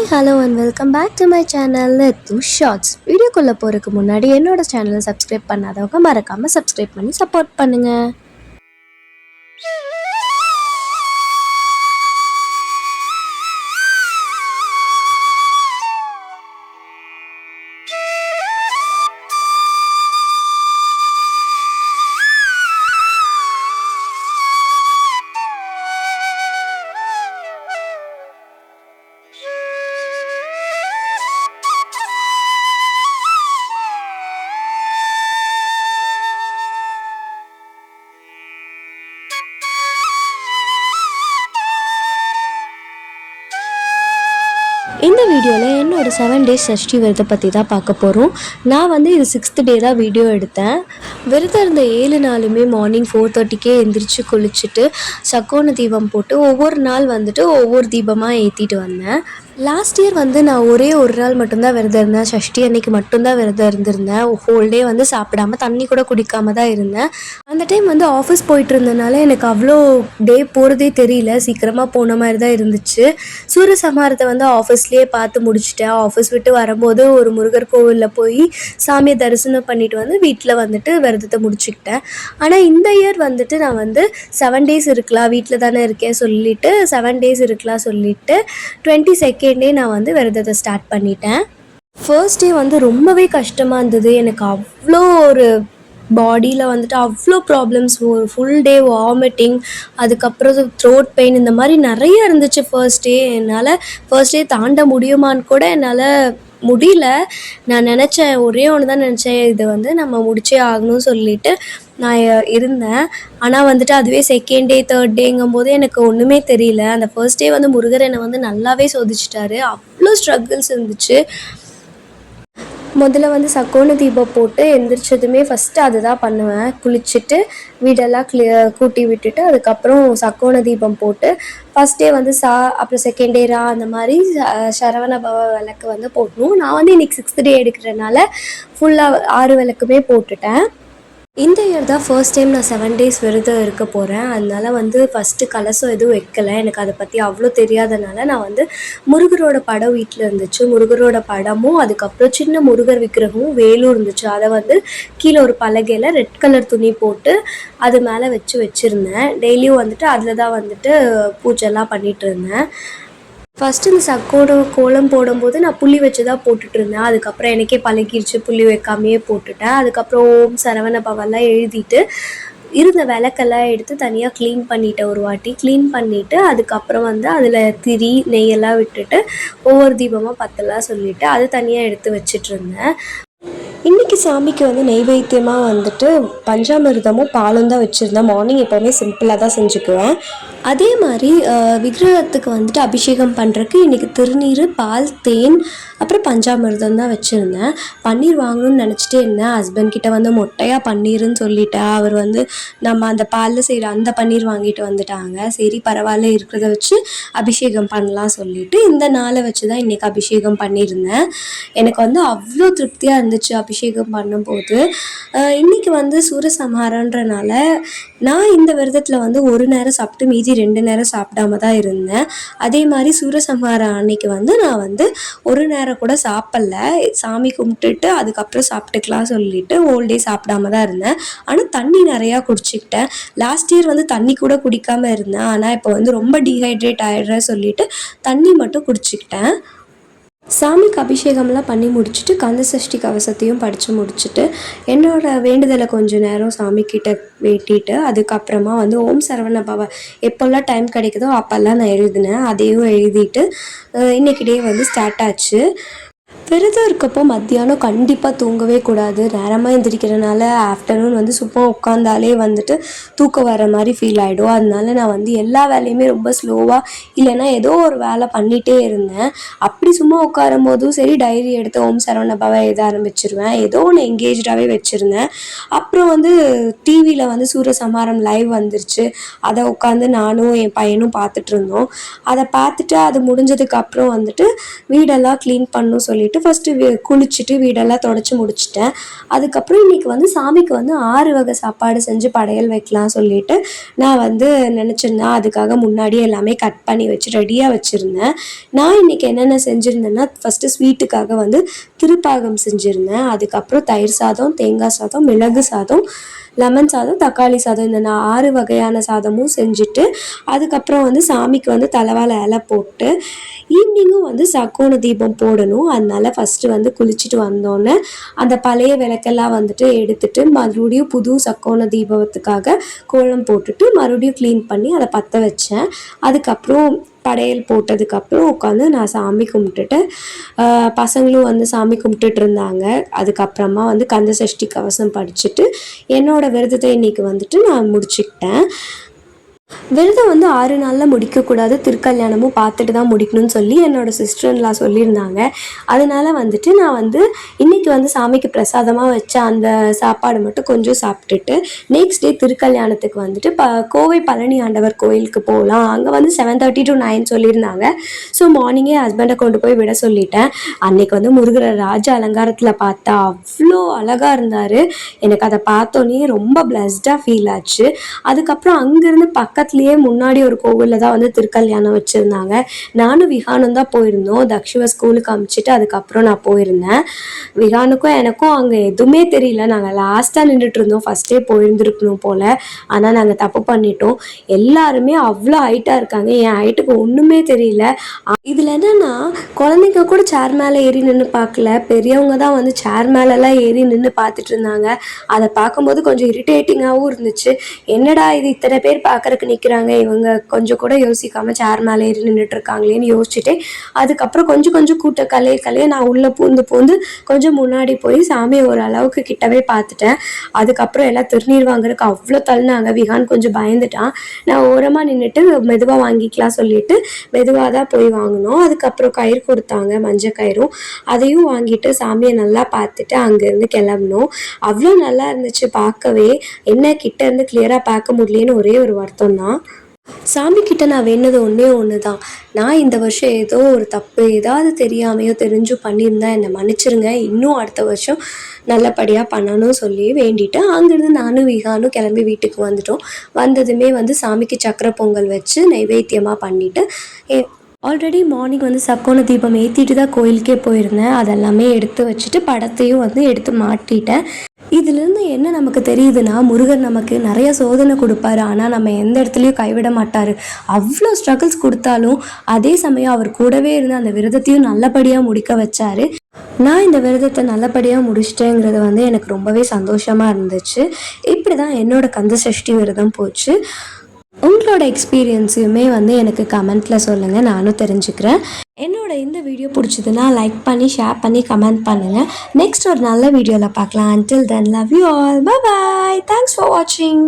Hi hello and welcome back to my channel to shorts வீடியோக்குள்ளே போகிறதுக்கு முன்னாடி என்னோட சேனலை சப்ஸ்கிரைப் பண்ணாதவங்க மறக்காமல் சப்ஸ்கிரைப் பண்ணி சப்போர்ட் பண்ணுங்கள் வீடியோவில் என்னோடய செவன் டேஸ் சஷ்டி விரதத்தை பற்றி தான் பார்க்க போகிறோம் நான் வந்து இது சிக்ஸ்த் டே தான் வீடியோ எடுத்தேன். விரதம் இருந்த ஏழு நாளுமே மார்னிங் ஃபோர் தேர்ட்டிக்கே எந்திரிச்சு குளிச்சுட்டு சக்கோண தீபம் போட்டு ஒவ்வொரு நாள் வந்துட்டு ஒவ்வொரு தீபமாக ஏற்றிட்டு வந்தேன். லாஸ்ட் இயர் வந்து நான் ஒரே ஒரு நாள் மட்டும்தான் விரதம் இருந்தேன். சஷ்டி அன்னைக்கு மட்டும்தான் விரதம் இருந்திருந்தேன். ஹோல் டே வந்து சாப்பிடாம தண்ணி கூட குடிக்காம தான் இருந்தேன். அந்த டைம் வந்து ஆஃபீஸ் போயிட்டு இருந்தனால எனக்கு அவ்வளோ டே போகிறதே தெரியல. சீக்கிரமாக போன மாதிரி தான் இருந்துச்சு. சூரிய சமாரத்தை வந்து ஆஃபீஸ்லேயே பார்த்து முடிச்சுட்டேன். ஆஃபீஸ் விட்டு வரும்போது ஒரு முருகர் கோவிலில் போய் சாமியை தரிசனம் பண்ணிட்டு வந்து வீட்டில் வந்துட்டு விரதத்தை முடிச்சுக்கிட்டேன். ஆனால் இந்த இயர் வந்துட்டு நான் வந்து செவன் டேஸ் இருக்கலாம் வீட்டில் தானே இருக்கேன் சொல்லிட்டு செவன் டேஸ் இருக்கலாம் சொல்லிட்டு டுவெண்ட்டி செகண்ட் நான் வந்து விரதத்தை ஸ்டார்ட் பண்ணிட்டேன். ஃபர்ஸ்ட் டே வந்து ரொம்பவே கஷ்டமாக இருந்தது. எனக்கு அவ்வளோ ஒரு பாடியில் வந்துட்டு அவ்வளோ ப்ராப்ளம்ஸ் ஒரு ஃபுல் டே வாமிட்டிங் அதுக்கப்புறம் த்ரோட் பெயின் இந்த மாதிரி நிறைய இருந்துச்சு ஃபர்ஸ்ட் டே என்னால் ஃபர்ஸ்ட் டே தாண்ட முடியுமான்னு கூட என்னால் முடியல. நான் நினச்சேன் ஒரே ஒன்று தான் நினச்சேன். இது வந்து நம்ம முடிச்சே ஆகணும்னு சொல்லிட்டு நான் இருந்தேன். ஆனால் வந்துட்டு அதுவே செகண்ட் டே தேர்ட் டேங்கும் போது எனக்கு ஒன்றுமே தெரியல. அந்த ஃபர்ஸ்ட் டே வந்து முருகர் என்னை வந்து நல்லாவே சோதிச்சிட்டாரு. அவ்வளோ ஸ்ட்ரகிள்ஸ் இருந்துச்சு. முதல்ல வந்து சக்கோண தீபம் போட்டு எந்திரிச்சதுமே ஃபஸ்ட்டு அதுதான் பண்ணுவேன். குளிச்சுட்டு வீடெல்லாம் கிளியர் கூட்டி விட்டுட்டு அதுக்கப்புறம் சக்கோண தீபம் போட்டு ஃபஸ்ட் டே வந்து சா அப்புறம் செகண்ட் டே ரா அந்த மாதிரி சரவண பவ விளக்கு வந்து போடணும். நான் வந்து இன்னைக்கு சிக்ஸ்த் டே எடுக்கிறனால ஃபுல்லாக ஆறு விளக்குமே போட்டுட்டேன். இந்த இயர் தான் ஃபர்ஸ்ட் டைம் நான் செவன் டேஸ் விரதம் இருக்க போகிறேன் அதனால வந்து ஃபஸ்ட்டு கலசம் எதுவும் வைக்கல. எனக்கு அதை பற்றி அவ்வளோ தெரியாதனால நான் வந்து முருகரோட படம் வீட்டில் இருந்துச்சு. முருகரோட படமும் அதுக்கப்புறம் சின்ன முருகர் விக்கிரகமும் வேலும் இருந்துச்சு. அதை வந்து கீழே ஒரு பலகையில் ரெட் கலர் துணி போட்டு அது மேலே வச்சு வச்சுருந்தேன். டெய்லியும் வந்துட்டு அதில் தான் வந்துட்டு பூஜைலாம் பண்ணிகிட்டு இருந்தேன். ஃபஸ்ட்டு இந்த சக்கோட கோலம் போடும்போது நான் புள்ளி வச்சு தான் போட்டுட்டு இருந்தேன் அதுக்கப்புறம் எனக்கே பழகிருச்சு புள்ளி வைக்காமையே போட்டுட்டேன். அதுக்கப்புறம் ஓம் சரவண பவன்லாம் எழுதிட்டு இருந்த விளக்கெல்லாம் எடுத்து தனியாக க்ளீன் பண்ணிட்டேன் ஒரு வாட்டி. க்ளீன் பண்ணிவிட்டு அதுக்கப்புறம் வந்து அதில் திரி நெய்யெல்லாம் விட்டுட்டு ஒவ்வொரு தீபமாக பத்தெல்லாம் சொல்லிவிட்டு அது தனியாக எடுத்து வச்சிட்டு இருந்தேன் இன்றைக்கி சாமிக்கு வந்து நெய்வேத்தியமாக வந்துட்டு பஞ்சாமிர்தமும் பாலும் தான் வச்சுருந்தேன். மார்னிங் எப்போவுமே சிம்பிளாக தான் செஞ்சுக்குவேன். அதே மாதிரி விக்கிரகத்துக்கு வந்துட்டு அபிஷேகம் பண்ணுறதுக்கு இன்றைக்கி திருநீர் பால் தேன் அப்புறம் பஞ்சாமிர்தம் தான் வச்சுருந்தேன். பன்னீர் வாங்கணும்னு நினச்சிட்டே இருந்தேன் ஹஸ்பண்ட் கிட்ட வந்து மொட்டையாக பன்னீர்னு சொல்லிட்டேன் அவர் வந்து நம்ம அந்த பாலில் செய்கிற அந்த பன்னீர் வாங்கிட்டு வந்துட்டாங்க. சரி பரவாயில்ல இருக்கிறத வச்சு அபிஷேகம் பண்ணலாம் சொல்லிட்டு இந்த நாளை வச்சு தான் இன்றைக்கி அபிஷேகம் பண்ணியிருந்தேன். எனக்கு வந்து அவ்வளோ திருப்தியாக இருந்துச்சு அபிஷேகம் பண்ணும்போது. இன்றைக்கி இன்னைக்கு வந்து சூரசம்ஹாரன்றனால நான் இந்த விரதத்தில் வந்து ஒரு நேரம் சாப்பிட்டு மீதி ரெண்டு நேரம் சாப்பிடாம தான் இருந்தேன். அதே மாதிரி சூரசம்ஹாரம் அன்னைக்கு வந்து நான் வந்து ஒரு நேரம் கூட சாப்பிடல. சாமி கும்பிட்டுட்டு அதுக்கப்புறம் சாப்பிட்டுக்கலாம் சொல்லிட்டு ஹோல் டே சாப்பிடாம தான் இருந்தேன். ஆனால் தண்ணி நிறையா குடிச்சிக்கிட்டேன். லாஸ்ட் இயர் வந்து தண்ணி கூட குடிக்காமல் இருந்தேன். ஆனால் இப்போ வந்து ரொம்ப டீஹைட்ரேட் ஆயிடுறேன் சொல்லிட்டு தண்ணி மட்டும் குடிச்சிக்கிட்டேன். சாமிக்கு அபிஷேகம்லாம் பண்ணி முடிச்சுட்டு கந்த சஷ்டி கவசத்தையும் படித்து முடிச்சுட்டு என்னோடய வேண்டுதலை கொஞ்சம் நேரம் சாமிக்கிட்ட வேட்டிட்டு அதுக்கப்புறமா வந்து ஓம் சரவண பவ எப்போல்லாம் டைம் கிடைக்குதோ அப்போல்லாம் நான் எழுதினேன். அதையும் எழுதிட்டு அஹ் டே வந்து ஸ்டார்ட் ஆச்சு. விரதம் இருக்கப்போ மத்தியானம் கண்டிப்பாக தூங்கவே கூடாது. நேரமாக எழுந்திரிக்கிறனால ஆஃப்டர்நூன் வந்து சும்மா உட்காந்தாலே வந்துட்டு தூக்கம் வர மாதிரி ஃபீல் ஆகிடும் அதனால நான் வந்து எல்லா வேலையுமே ரொம்ப ஸ்லோவாக இல்லைன்னா ஏதோ ஒரு வேலை பண்ணிகிட்டே இருந்தேன். அப்படி சும்மா உட்காரும் போதும் சரி டைரி எடுத்து ஓம் சரவண பவ எழுத ஆரம்பிச்சிருவேன். ஏதோ ஒன்று எங்கேஜாகவே வச்சுருந்தேன். அப்புறம் வந்து டிவியில் வந்து சூரசம்ஹாரம் லைவ் வந்துருச்சு. அதை உட்காந்து நானும் என் பையனும் பார்த்துட்டு இருந்தோம். அதை பார்த்துட்டு அது முடிஞ்சதுக்கு அப்புறம் வந்துட்டு வீடெல்லாம் க்ளீன் பண்ணணும் சொல்லிட்டு சொல்லிட்டு ஃபஸ்ட்டு குளிச்சுட்டு வீடெல்லாம் தொடச்சி முடிச்சிட்டேன். அதுக்கப்புறம் இன்னைக்கு வந்து சாமிக்கு வந்து ஆறு வகை சாப்பாடு செஞ்சு படையல் வைக்கலாம் சொல்லிட்டு நான் வந்து நினச்சிருந்தேன். அதுக்காக முன்னாடியே எல்லாமே கட் பண்ணி வச்சு ரெடியாக வச்சுருந்தேன். நான் இன்னைக்கு என்னென்ன செஞ்சுருந்தேன்னா ஃபஸ்ட்டு ஸ்வீட்டுக்காக வந்து திருப்பாகம் செஞ்சுருந்தேன். அதுக்கப்புறம் தயிர் சாதம் தேங்காய் சாதம் மிளகு சாதம் லெமன் சாதம் தக்காளி சாதம் இந்த நான் ஆறு வகையான சாதமும் செஞ்சுட்டு அதுக்கப்புறம் வந்து சாமிக்கு வந்து தலைவாழை இலை போட்டு ஈவினிங்கும் வந்து சக்கோண தீபம் போடணும். அதனால ஃபஸ்ட்டு வந்து குளிச்சுட்டு வந்தோன்னே அந்த பழைய விளக்கெல்லாம் வந்துட்டு எடுத்துட்டு மறுபடியும் புது சக்கோண தீபத்துக்காக கோலம் போட்டுட்டு மறுபடியும் க்ளீன் பண்ணி அதை பற்ற வச்சேன். அதுக்கப்புறம் படையல் போட்டதுக்கப்புறம் உட்காந்து நான் சாமி கும்பிட்டுட்டு பசங்களும் வந்து சாமி கும்பிட்டுட்டு இருந்தாங்க. அதுக்கப்புறமா வந்து கந்த சஷ்டி கவசம் படிச்சுட்டு என்னோட விரதத்தை இன்னைக்கு வந்துட்டு நான் முடிச்சுக்கிட்டேன். விரதம் வந்து ஆறு நாளில் முடிக்கக்கூடாது. திருக்கல்யாணமும் பார்த்துட்டு தான் முடிக்கணும்னு சொல்லி என்னோட சிஸ்டர்லாம் சொல்லியிருந்தாங்க. அதனால வந்துட்டு நான் வந்து இன்னைக்கு வந்து சாமிக்கு பிரசாதமாக வச்ச அந்த சாப்பாடு மட்டும் கொஞ்சம் சாப்பிட்டுட்டு நெக்ஸ்ட் டே திருக்கல்யாணத்துக்கு வந்துட்டு ப கோவை பழனி ஆண்டவர் கோயிலுக்கு போகலாம். அங்கே வந்து செவன் தேர்ட்டி டு நைன் சொல்லியிருந்தாங்க. ஸோ மார்னிங்கே ஹஸ்பண்டை கொண்டு போய் விட சொல்லிட்டேன். அன்னைக்கு வந்து முருகரை ராஜ அலங்காரத்தில் பார்த்தா அவ்வளோ அழகாக இருந்தார். எனக்கு அதை பார்த்தோன்னே ரொம்ப பிளஸ்டாக ஃபீல் ஆச்சு. அதுக்கப்புறம் அங்கேருந்து பக்கத்துலேயே முன்னாடி ஒரு கோவிலில் தான் வந்து திருக்கல்யாணம் வச்சுருந்தாங்க. நானும் விஹானும் தான் போயிருந்தோம். தக்ஷிவ ஸ்கூலுக்கு அமுச்சிட்டு அதுக்கப்புறம் நான் போயிருந்தேன். விஹானுக்கும் எனக்கும் அங்கே எதுவுமே தெரியல. நாங்கள் லாஸ்ட்டாக நின்றுட்டு இருந்தோம். ஃபஸ்ட்டே போயிருந்துருக்கணும் போல். ஆனால் நாங்கள் தப்பு பண்ணிட்டோம். எல்லாருமே அவ்வளோ ஹைட்டாக இருக்காங்க. என் ஹைட்டுக்கு ஒன்றுமே தெரியல. இதில் என்னன்னா குழந்தைங்க கூட சேர் மேலே ஏறி நின்று பார்க்கல. பெரியவங்க தான் வந்து சேர் மேலெல்லாம் ஏறி நின்று பார்த்துட்டு இருந்தாங்க. அதை பார்க்கும்போது கொஞ்சம் இரிட்டேட்டிங்காகவும் இருந்துச்சு. என்னடா இது இத்தனை பேர் பார்க்கறதுக்கு நிற்கிறாங்க இவங்க கொஞ்சம் கூட யோசிக்காம சேர் மேலே ஏறி நின்றுட்டு இருக்காங்களேன்னு யோசிச்சுட்டு அதுக்கப்புறம் கொஞ்சம் கொஞ்சம் கூட்ட கலைய கலைய நான் உள்ளே பூந்து பூந்து கொஞ்சம் முன்னாடி போய் சாமியை ஒரு அளவுக்கு கிட்டவே பார்த்துட்டேன். அதுக்கப்புறம் எல்லாம் திருநீர் வாங்குறதுக்கு அவ்வளோ தள்ளினாங்க. விஹான் கொஞ்சம் பயந்துட்டான். நான் ஓரமாக நின்றுட்டு மெதுவாக வாங்கிக்கலாம் சொல்லிட்டு மெதுவாக தான் போய் வாங்கினோம். அதுக்கப்புறம் கயிறு கொடுத்தாங்க மஞ்சள் கயிறும். அதையும் வாங்கிட்டு சாமியை நல்லா பார்த்துட்டு அங்கேருந்து கிளம்புனோம். அவ்வளோ நல்லா இருந்துச்சு பார்க்கவே. என்ன கிட்ட இருந்து கிளியராக பார்க்க முடியலன்னு ஒரே ஒரு வருத்தம் தான் சாமி கிட்ட நான் வேண்டது ஒன்றே ஒன்று தான் நான் இந்த வருஷம் ஏதோ ஒரு தப்பு ஏதாவது தெரியாமையோ தெரிஞ்சோ பண்ணியிருந்தா என்னை மன்னிச்சிருங்க. இன்னும் அடுத்த வருஷம் நல்லபடியாக பண்ணணும்னு சொல்லி வேண்டிட்டு அங்கேருந்து நானும் விகானும் கிளம்பி வீட்டுக்கு வந்துட்டோம். வந்ததுமே வந்து சாமிக்கு சக்கரை பொங்கல் வச்சு நைவேத்தியமாக பண்ணிட்டு ஏ- ஆல்ரெடி மார்னிங் வந்து சக்கோண தீபம் ஏற்றிட்டு தான் கோயிலுக்கே போயிருந்தேன். அதெல்லாமே எடுத்து வச்சுட்டு படத்தையும் வந்து எடுத்து மாட்டிட்டேன். இதுலேருந்து என்ன நமக்கு தெரியுதுன்னா முருகர் நமக்கு நிறைய சோதனை கொடுப்பாரு. ஆனால் நம்ம எந்த இடத்துலையும் கைவிட மாட்டார். அவ்வளோ ஸ்ட்ரகிள்ஸ் கொடுத்தாலும் அதே சமயம் அவர் கூடவே இருந்து அந்த விரதத்தையும் நல்லபடியாக முடிக்க வச்சாரு. நான் இந்த விரதத்தை நல்லபடியாக முடிச்சிட்டேங்கிறது வந்து எனக்கு ரொம்பவே சந்தோஷமாக இருந்துச்சு. இப்படி தான் என்னோட கந்த சஷ்டி விரதம் போச்சு. உங்களோட எக்ஸ்பீரியன்ஸையுமே வந்து எனக்கு கமெண்ட்டில் சொல்லுங்கள் நானும் தெரிஞ்சுக்கிறேன். என்னோட இந்த வீடியோ பிடிச்சதுன்னா லைக் பண்ணி ஷேர் பண்ணி கமெண்ட் பண்ணுங்கள் நெக்ஸ்ட் ஒரு நல்ல வீடியோவில் பார்க்கலாம். Until then love you all bye thanks for வாட்சிங்